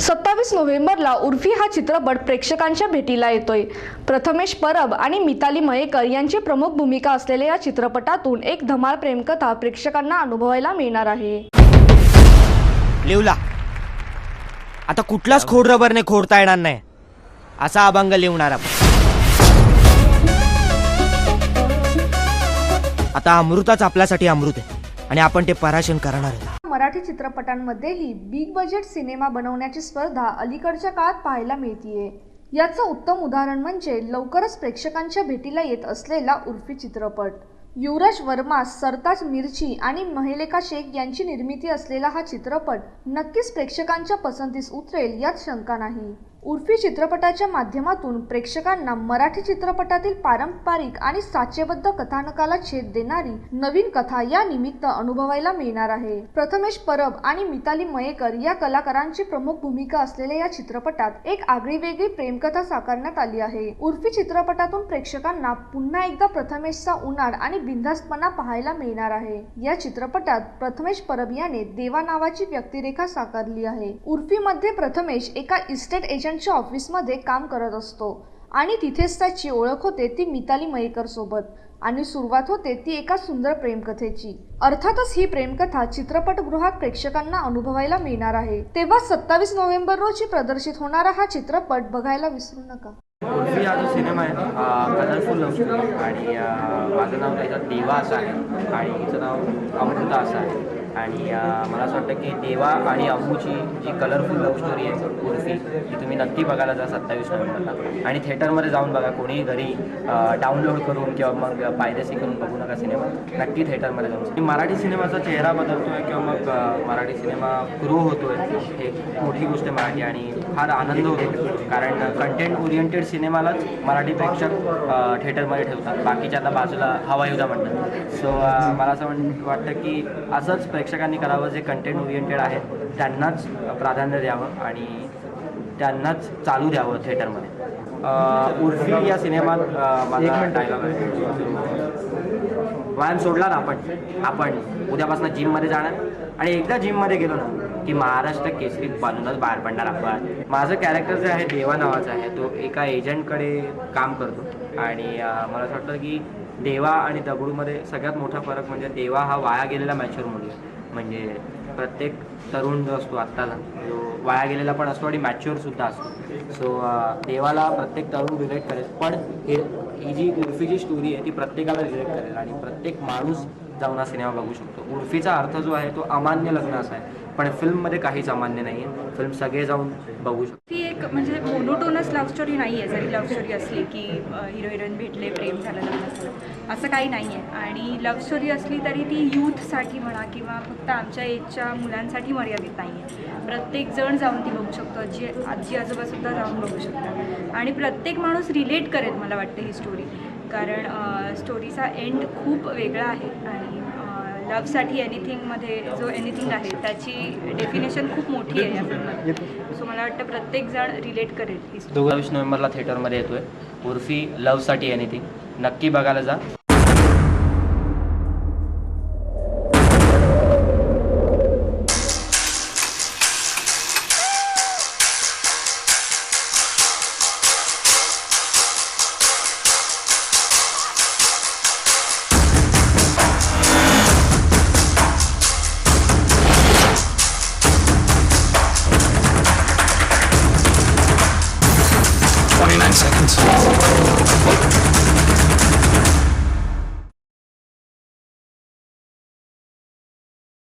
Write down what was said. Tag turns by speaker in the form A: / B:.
A: सत्तावीस नोव्हेंबरला उर्फी हा चित्रपट प्रेक्षकांच्या भेटीला येतोय. प्रथमेश परब आणि मिताली मयेकर यांची प्रमुख भूमिका असलेल्या या चित्रपटातून एक धमाल प्रेमकथा प्रेक्षकांना अनुभवायला मिळणार आहे.
B: लिवला. आता कुठलाच खोड रबरने खोडता येणार नाही. असा अभंग लिवणार आता अमृताच आपल्यासाठी अमृत आहे आणि आपण ते पराशन करणार आहे
A: मराठी चित्रपटांमध्येही बिग बजेट सिनेमा बनवण्याची स्पर्धा अलीकडच्या काळात पाहायला मिळतीये. याचं उत्तम उदाहरण म्हणजे लवकरच प्रेक्षकांच्या भेटीला येत असलेला उर्फी चित्रपट. युवराज वर्मा सरताज मिर्ची आणि महेलेका शेख यांची निर्मिती असलेला हा चित्रपट नक्कीच प्रेक्षकांच्या पसंतीस उतरेल यात शंका नाही. उर्फी चित्रपटाच्या माध्यमातून प्रेक्षकांना मराठी चित्रपटातील पारंपरिक आणि साचेबद्ध कथानकाला छेद देणारी नवीन कथा या निमित्त अनुभवायला मिळणार आहे. प्रथमेश परब आणि मिताली मयेकर या कलाकारांची प्रमुख भूमिका असलेल्या या चित्रपटात एक आगळीवेगळी प्रेमकथा साकारण्यात आली आहे. उर्फी चित्रपटातून प्रेक्षकांना पुन्हा एकदा प्रथमेशचा उन्हाळ आणि बिंधास्तपणा पाहायला मिळणार आहे. या चित्रपटात प्रथमेश परब याने देवा नावाची व्यक्तिरेखा साकारली आहे. उर्फीमध्ये प्रथमेश एका इस्टेट एजंट एजंटच्या ऑफिसमध्ये काम करत असतो. आणि तिथेच त्याची ओळख होते ती मिताली मयेकर सोबत. आणि सुरुवात होते ती एका सुंदर प्रेमकथेची. अर्थातच ही प्रेमकथा चित्रपटगृहात प्रेक्षकांना अनुभवायला मिळणार आहे. तेव्हा सत्तावीस नोव्हेंबर रोजी प्रदर्शित होणारा हा चित्रपट बघायला विसरू नका.
C: हा जो सिनेमा आहे कलरफुल आणि माझं नाव त्याच्यात देवा असं आहे. आणि हिचं नाव अमृता असं आहे. आणि मला असं वाटतं की देवा आणि अम्मूची जी कलरफुल लव्ह स्टोरी आहे उर्फी ती तुम्ही नक्की बघायला जा सत्तावीस नोव्हेंबरला. आणि थिएटरमध्ये जाऊन बघा कोणीही घरी डाउनलोड करून किंवा मग पायदेशी करून बघू नका सिनेमा नक्की थिएटरमध्ये जाऊन. मी मराठी सिनेमाचा चेहरा बदलतोय किंवा मग मराठी सिनेमा ग्रो होतोय हे मोठी गोष्ट मराठी आणि फार आनंद होतो. कारण कंटेंट ओरिएंटेड सिनेमालाच मराठी प्रेक्षक थिएटरमध्ये ठेवतात. बाकीच्या आता बाजूला हवा युजा म्हणतात. सो मला असं म्हण वाटतं की असंच प्रेक्षकांनी करावं जे कंटेंट ओरिएंटेड आहेत त्यांनाच प्राधान्य द्यावं आणि त्यांनाच चालू द्यावं थिएटरमध्ये. उर्फी या सिनेमात अ, माझा डायलॉग आहे. व्यायाम सोडला ना आपण. आपण उद्यापासून जिममध्ये जाणार. आणि एकदा जिममध्ये गेलो ना की महाराष्ट्र केसरी बनूनच बाहेर पडणार आपण. माझं कॅरेक्टर जे आहे देवा नावाचं आहे. तो एका एजंटकडे काम करतो. आणि मला असं वाटतं की देवा आणि दगडूमध्ये सगळ्यात मोठा फरक म्हणजे देवा हा वाया गेलेला मॅच्युअर मुली आहे. म्हणजे प्रत्येक तरुण जो असतो आत्ताचा जो वाया गेलेला पण असतो आणि मॅच्युअर सुद्धा असतो. सो देवाला प्रत्येक तरुण रिलेट करेल. पण हे ही जी उर्फी जी स्टोरी आहे ती प्रत्येकाला रिलेट करेल. आणि प्रत्येक माणूस जाऊन हा सिनेमा बघू शकतो. उर्फीचा अर्थ जो आहे तो अमान्य लग्न असा आहे. पण फिल्ममध्ये काहीच अमान्य नाही आहे फिल्म सगळे जाऊन बघू शकतो.
D: ती एक म्हणजे मोनोटोनस लव्ह स्टोरी नाही आहे जरी लव्ह स्टोरी असली की हिरो हिरोईन भेटले प्रेम झालं लग्न झालं असं काही नाही आहे आणि लव्ह स्टोरी असली तरी ती यूथसाठी म्हणा किंवा फक्त आमच्या एजच्या मुलांसाठी मर्यादित नाही आहे प्रत्येक जण जाऊन ती बघू शकतो. आजी आजी आजोबासुद्धा जाऊन बघू शकतात. आणि प्रत्येक माणूस रिलेट करेल मला वाटतं ही स्टोरी कारण स्टोरीचा एंड खूप वेगळा आहे आणि लव्हसाठी एनिथिंगमध्ये जो एनिथिंग आहे त्याची डेफिनेशन खूप मोठी आहे या फिल्ममध्ये सो मला वाटतं प्रत्येक जण रिलेट करेल. ही story.
C: नोव्हेंबरला थिएटरमध्ये येतोय. उर्फी लव्हसाठी एनिथिंग नक्की बघायला जा.
E: Seconds.